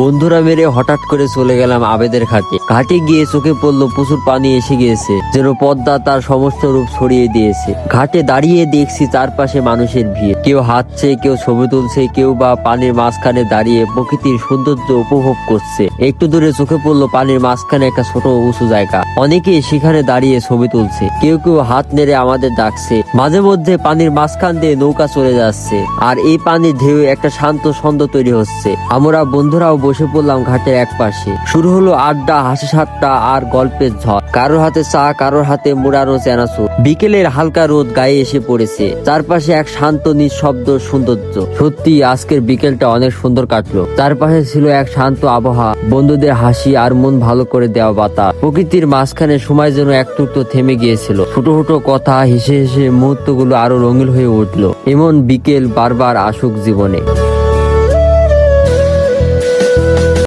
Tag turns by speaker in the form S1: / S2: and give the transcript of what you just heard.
S1: বন্ধুরা মেরে হঠাৎ করে চলে গেলাম আবেদের ঘাটে। ঘাটে গিয়ে চোখে পড়ল প্রচুর পানি এসে গিয়েছে, যেন পদ্মা তার সমস্ত রূপ ছড়িয়ে দিয়েছে। ঘাটে দাঁড়িয়ে দেখছি চারপাশে মানুষের ভিড়। কেউ হাঁটছে, কেউ ছবি তুলছে, কেউ বা পানির মাঝখানে দাঁড়িয়ে প্রকৃতির সৌন্দর্য উপভোগ করছে। একটু দূরে চোখে পড়ল পানির মাঝখানে একটা ছোট উঁচু জায়গা। অনেকে সেখানে দাঁড়িয়ে ছবি তুলছে। কেউ কেউ হাত নেড়ে আমাদের ডাকছে। মাঝে মধ্যে পানির মাঝখান দিয়ে নৌকা চলে যাচ্ছে আর এই পানির ঢেউ একটা শান্ত ছন্দ তৈরি হচ্ছে। আমরা বন্ধুরাও বসে পড়লাম ঘাটের এক পাশে শুরু হলো আড্ডা, হাসি সাতটা আর গল্পের ঝড়। কারোর হাতে চা, কারোর হাতে মুড়ানো চেনাচুর বিকেলের হালকা রোদ গায়ে এসে পড়েছে। চারপাশে এক শান্ত নিঃশব্দ সৌন্দর্য। সত্যি আজকের বিকেলটা অনেক সুন্দর কাটলো। চারপাশে ছিল এক শান্ত আবহাওয়া। বন্ধুদের হাসি আর মন ভালো করে দেওয়া বাতা প্রকৃতির মাঝখানে সময় যেন এক টুকটো থেমে গিয়েছিল। ছোট ছোট কথা, হেসে হেসে মুহূর্তগুলো আরও রঙিল হয়ে উঠল। এমন বিকেল বারবার আসুক জীবনে।